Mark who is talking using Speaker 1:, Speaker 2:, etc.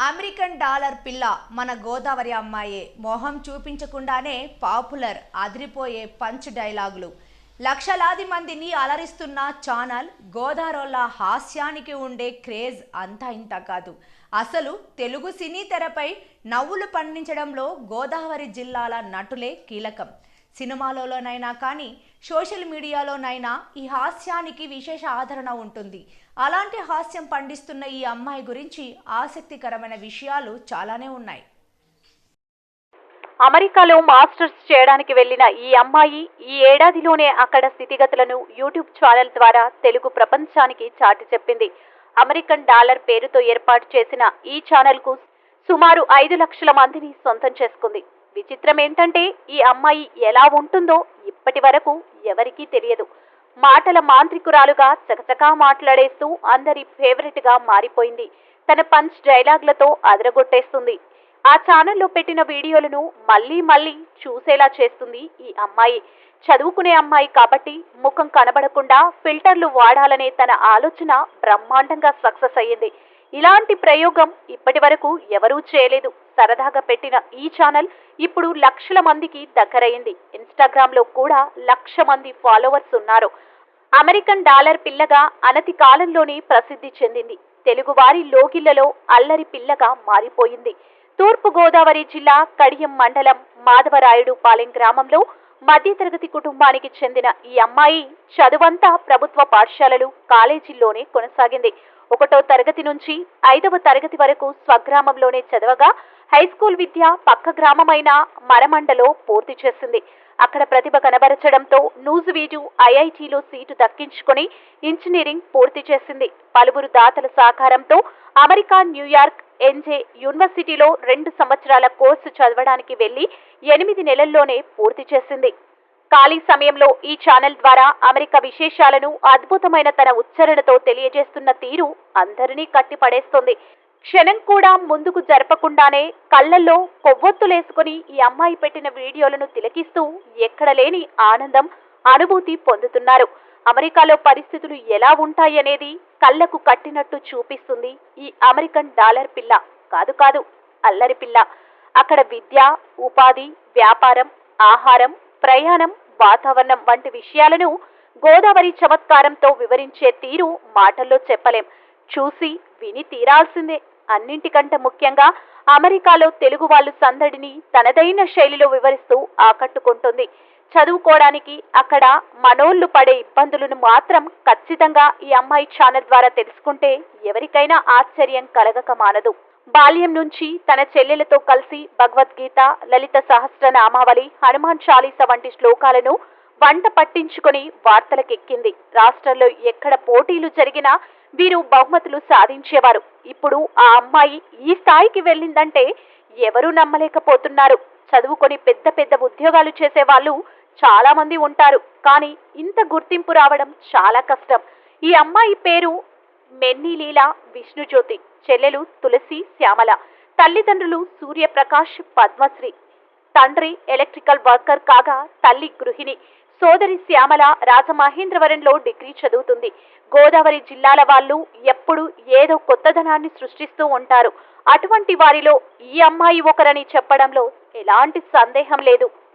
Speaker 1: American dollar పిల్ల మన గోదావరి అమ్మాయే. మొహం చూపించకుండానే పాపులర్ అదిరిపోయే పంచ్ డైలాగులు. లక్షలాది మందిని అలరిస్తున్న ఛానల్ గోదారోళ్ళ హాస్యానికి ఉండే క్రేజ్ అంతా ఇంత కాదు. అసలు తెలుగు సినీ తెరపై నవ్వులు పండించడంలో గోదావరి జిల్లాల నటులే కీలకం. సినిమాలలోనైనా కానీ సోషల్ మీడియాలోనైనా ఈ హాస్యానికి విశేష ఆదరణ ఉంటుంది. అలాంటి హాస్యం పండిస్తున్న ఈ అమ్మాయి గురించి ఆసక్తికరమైన విషయాలు చాలానే ఉన్నాయి.
Speaker 2: అమెరికాలో మాస్టర్స్ చేయడానికి వెళ్ళిన ఈ అమ్మాయి ఈ ఏడాదిలోనే అక్కడ స్థితిగతులను యూట్యూబ్ ఛానల్ ద్వారా తెలుగు ప్రపంచానికి చాటి చెప్పింది. అమెరికన్ డాలర్ పేరుతో ఏర్పాటు చేసిన ఈ ఛానల్కు సుమారు ఐదు లక్షల మందిని సొంతం చేసుకుంది. విచిత్రం ఏంటంటే ఈ అమ్మాయి ఎలా ఉంటుందో ఇప్పటి వరకు ఎవరికీ తెలియదు. మాటల మాంత్రికురాలుగా చకచకా మాట్లాడేస్తూ అందరి ఫేవరెట్గా మారిపోయింది. తన పంచ్ డైలాగ్లతో అదరగొట్టేస్తుంది. ఆ ఛానల్లో పెట్టిన వీడియోలను మళ్ళీ మళ్ళీ చూసేలా చేస్తుంది ఈ అమ్మాయి. చదువుకునే అమ్మాయి కాబట్టి ముఖం కనబడకుండా ఫిల్టర్లు వాడాలనే తన ఆలోచన బ్రహ్మాండంగా సక్సెస్ అయ్యింది. ఇలాంటి ప్రయోగం ఇప్పటి వరకు ఎవరూ చేయలేదు. సరదాగా పెట్టిన ఈ ఛానల్ ఇప్పుడు లక్షల మందికి దగ్గరయింది. ఇన్స్టాగ్రామ్లో కూడా లక్ష మంది ఫాలోవర్స్ ఉన్నారు. అమెరికన్ డాలర్ పిల్లగా అనతి కాలంలోనే ప్రసిద్ధి చెందింది. తెలుగువారి లోగిళ్ళలో అల్లరి పిల్లగా మారిపోయింది. తూర్పుగోదావరి జిల్లా కడియం మండలం మాధవరాయుడు పాలెం గ్రామంలో మధ్యతరగతి కుటుంబానికి చెందిన ఈ అమ్మాయి చదువంతా ప్రభుత్వ పాఠశాలలు కాలేజీల్లోనే కొనసాగింది. ఒకటో తరగతి నుంచి ఐదవ తరగతి వరకు స్వగ్రామంలోనే చదవగా హై స్కూల్ విద్య పక్క గ్రామమైన మరమండలో పూర్తి చేసింది. అక్కడ ప్రతిభ కనబరచడంతో నూజువీడు ఐఐటిలో సీటు దక్కించుకొని ఇంజనీరింగ్ పూర్తి చేసింది. పలువురు దాతల సహకారంతో అమెరికా న్యూయార్క్ ఎన్జే యూనివర్సిటీలో రెండు సంవత్సరాల కోర్సు చదవడానికి వెళ్ళి ఎనిమిది నెలల్లోనే పూర్తి చేసింది. ఖాళీ సమయంలో ఈ ఛానల్ ద్వారా అమెరికా విశేషాలను అద్భుతమైన తన ఉచ్చారణతో తెలియజేస్తున్న తీరు అందరినీ కట్టిపడేస్తోంది. క్షణం కూడా ముందుకు జరపకుండానే కళ్ళల్లో కొవ్వొత్తులేసుకుని ఈ అమ్మాయి పెట్టిన వీడియోలను తిలకిస్తూ ఎక్కడ లేని ఆనందం అనుభూతి పొందుతున్నారు. అమెరికాలో పరిస్థితులు ఎలా ఉంటాయనేది కళ్ళకు కట్టినట్టు చూపిస్తుంది ఈ అమెరికన్ డాలర్ పిల్ల. కాదు కాదు అల్లరి పిల్ల. అక్కడ విద్య ఉపాధి వ్యాపారం ఆహారం ప్రయాణం వాతావరణం వంటి విషయాలను గోదావరి చమత్కారంతో వివరించే తీరు మాటల్లో చెప్పలేం. చూసి విని తీరాల్సిందే. అన్నింటికంటే ముఖ్యంగా అమెరికాలో తెలుగు వాళ్ళు సందడిని తనదైన శైలిలో వివరిస్తూ ఆకట్టుకుంటుంది. చదువుకోవడానికి అక్కడ మనోళ్ళు పడే ఇబ్బందులను మాత్రం ఖచ్చితంగా ఈ అమ్మాయి ఛానల్ ద్వారా తెలుసుకుంటే ఎవరికైనా ఆశ్చర్యం కలగక మానదు. బాల్యం నుంచి తన చెల్లెలతో కలిసి భగవద్గీత లలిత సహస్రనామావళి హనుమాన్ చాలీస వంటి శ్లోకాలను వంట పట్టించుకొని వార్తలకెక్కింది. రాష్ట్రంలో ఎక్కడ పోటీలు జరిగినా వీరు బహుమతులు సాధించేవారు. ఇప్పుడు ఆ అమ్మాయి ఈ స్థాయికి వెళ్ళిందంటే ఎవరూ నమ్మలేకపోతున్నారు. చదువుకొని పెద్ద పెద్ద ఉద్యోగాలు చేసేవాళ్ళు చాలా మంది ఉంటారు. కానీ ఇంత గుర్తింపు రావడం చాలా కష్టం. ఈ అమ్మాయి పేరు మెన్నీలీల విష్ణుజ్యోతి చెల్లెలు తులసి శ్యామల తల్లిదండ్రులు సూర్యప్రకాష్ పద్మశ్రీ తండ్రి ఎలక్ట్రికల్ వర్కర్ కాగా తల్లి గృహిణి సోదరి శ్యామల రాజమహేంద్రవరంలో డిగ్రీ చదువుతుంది. గోదావరి జిల్లాల వాళ్ళు ఎప్పుడు ఏదో కొత్తదనాన్ని సృష్టిస్తూ ఉంటారు. అటువంటి వారిలో ఈ అమ్మాయి ఒకరని చెప్పడంలో ఎలాంటి సందేహం లేదు.